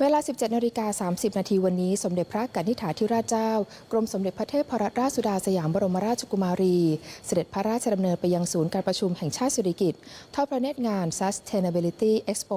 เวลา 17นาฬิกา30 นาทีวันนี้ สมเด็จพระกนิษฐาธิราชเจ้า กรมสมเด็จพระเทพรัตนราชสุดาสยามบรมราชกุมารี เสด็จพระราชดำเนินไปยังศูนย์การประชุมแห่งชาติสิริกิติ์ทอดพระเนตรงาน Sustainability Expo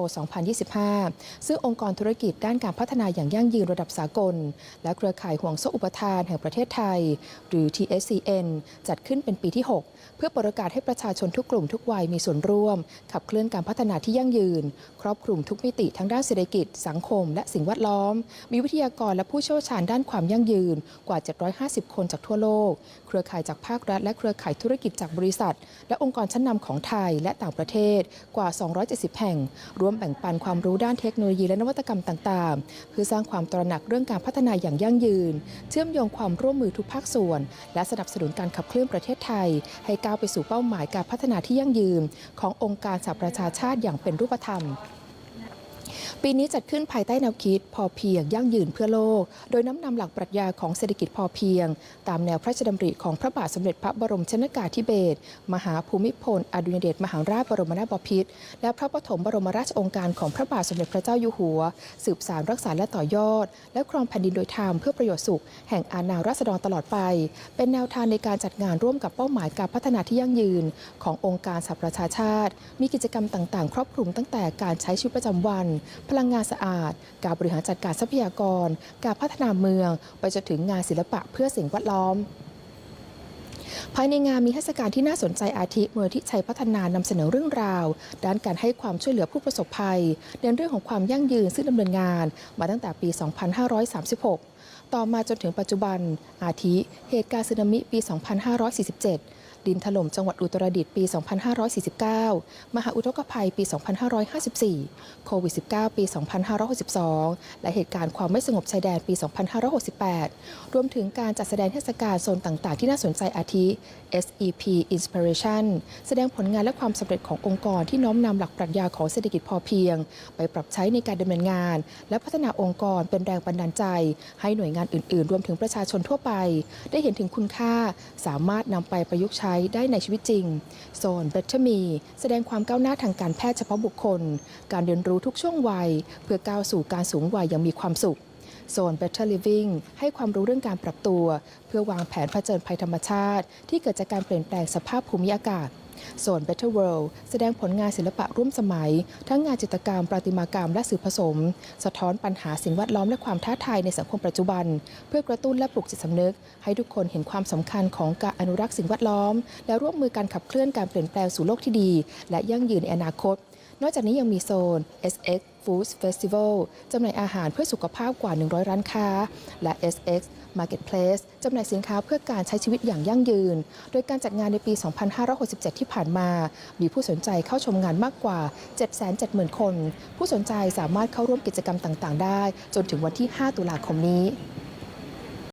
2025 ซึ่งองค์กรธุรกิจด้านการพัฒนาอย่างยั่งยืนระดับสากล และเครือข่ายห่วงโซ่อุปทานแห่งประเทศไทย หรือ TSCN จัดขึ้นเป็นปีที่ 6 เพื่อปิดโอกาสให้ประชาชนทุกกลุ่มทุกวัยมีส่วนร่วม ขับเคลื่อนการพัฒนาที่ยั่งยืน ครอบคลุมทุกมิติทั้งด้านเศรษฐกิจสังคมและสิ่งแวดล้อม มีวิทยากรและผู้เชี่ยวชาญด้านความยั่งยืนกว่า 750 คนจากทั่วโลก เครือข่ายจากภาครัฐ และเครือข่ายธุรกิจจากบริษัท และองค์กรชั้นนำของไทยและต่างประเทศกว่า 270 แห่ง ร่วมแบ่งปันความรู้ด้านเทคโนโลยีและนวัตกรรมต่างๆ เพื่อสร้างความตระหนักเรื่องการพัฒนาอย่างยั่งยืน เชื่อมโยงความร่วมมือทุกภาคส่วน และสนับสนุนการขับเคลื่อนประเทศไทย ให้ก้าวไปสู่เป้าหมายการพัฒนาที่ยั่งยืน ขององค์การสหประชาชาติอย่างเป็นรูปธรรม ปีนี้จัดขึ้นภายใต้แนวคิด พอเพียงยั่งยืนเพื่อโลก โดยน้อมนำหลักปรัชญาของเศรษฐกิจพอเพียง ตามแนวพระราชดำริของพระบาทสมเด็จพระบรมชนกาธิเบศรมหาภูมิพลอดุลยเดชมหาราชบรมนาถบพิตรและพระปฐมบรมราชองค์การของพระบาทสมเด็จพระเจ้าอยู่หัว สืบสานรักษาและต่อยอด และครองแผ่นดินโดยธรรมเพื่อประโยชน์สุข แห่งอาณาราษฎรตลอดไป เป็นแนวทางในการจัดงานร่วมกับเป้าหมายการพัฒนาที่ยั่งยืน ขององค์การสหประชาชาติ มีกิจกรรมต่างๆ ครอบคลุมตั้งแต่การใช้ชีวิตประจำวันพลังงานสะอาด การบริหารจัดการทรัพยากร การพัฒนาเมือง ไปจนถึงงานศิลปะเพื่อสิ่งแวดล้อมภายในงานมีเทศกาลที่น่าสนใจอาทิมูลที่ชัยพัฒนานำเสนอเรื่องราว ด้านการให้ความช่วยเหลือผู้ประสบภัยในเรื่องของความยั่งยืนซึ่งดำเนินงานมาตั้งแต่ปี 2536 ต่อมาจนถึงปัจจุบัน อาทิ เหตุการณ์สึนามิปี 2547 ดินถล่มจังหวัดอุตรดิตถ์ปี 2549 มหาอุทกภัยปี 2554 โควิด -19 ปี 2562 และเหตุการณ์ความไม่สงบชายแดนปี 2568 รวมถึงการจัดแสดงเทศกาลโซนต่าง ๆ ที่น่าสนใจอาทิ SEP Inspiration แสดงผลงานและความสำเร็จขององค์กรที่น้อมนำหลักปรัชญาของเศรษฐกิจพอเพียง ไปปรับใช้ในการดำเนินงาน และพัฒนาองค์กรเป็นแรงบันดาลใจให้หน่วยงานอื่นๆ รวมถึงประชาชนทั่วไป ได้เห็นถึงคุณค่า สามารถนำไปประยุกต์ใช้ได้ในชีวิตจริง โซน Better Me แสดงความก้าวหน้าทางการแพทย์เฉพาะบุคคล การเรียนรู้ทุกช่วงวัย เพื่อก้าวสู่การสูงวัยอย่างมีความสุขโซน Better Living ให้ความรู้เรื่องการปรับตัว เพื่อวางแผนเผชิญภัยธรรมชาติ ที่เกิดจากการเปลี่ยนแปลงสภาพภูมิอากาศ โซน Better World แสดงผลงานศิลปะร่วมสมัย ทั้งงานจิตรกรรม ประติมากรรม และสื่อผสม สะท้อนปัญหาสิ่งแวดล้อมและความท้าทายในสังคมปัจจุบัน เพื่อกระตุ้นและปลุกจิตสำนึก ให้ทุกคนเห็นความสำคัญของการอนุรักษ์สิ่งแวดล้อม และร่วมมือการขับเคลื่อนการเปลี่ยนแปลงสู่โลกที่ดี และยั่งยืนในอนาคต นอกจากนี้ยังมีโซน SX Foods Festival จำหน่ายอาหารเพื่อสุขภาพกว่า 100 ร้านค้า และ SX Marketplace จำหน่ายสินค้าเพื่อการใช้ชีวิตอย่างยั่งยืน โดยการจัดงานในปี 2567 ที่ผ่านมา มีผู้สนใจเข้าชมงานมากกว่า 770,000 คน ผู้สนใจสามารถเข้าร่วมกิจกรรมต่าง ๆ ได้ จนถึงวันที่ 5 ตุลาคมนี้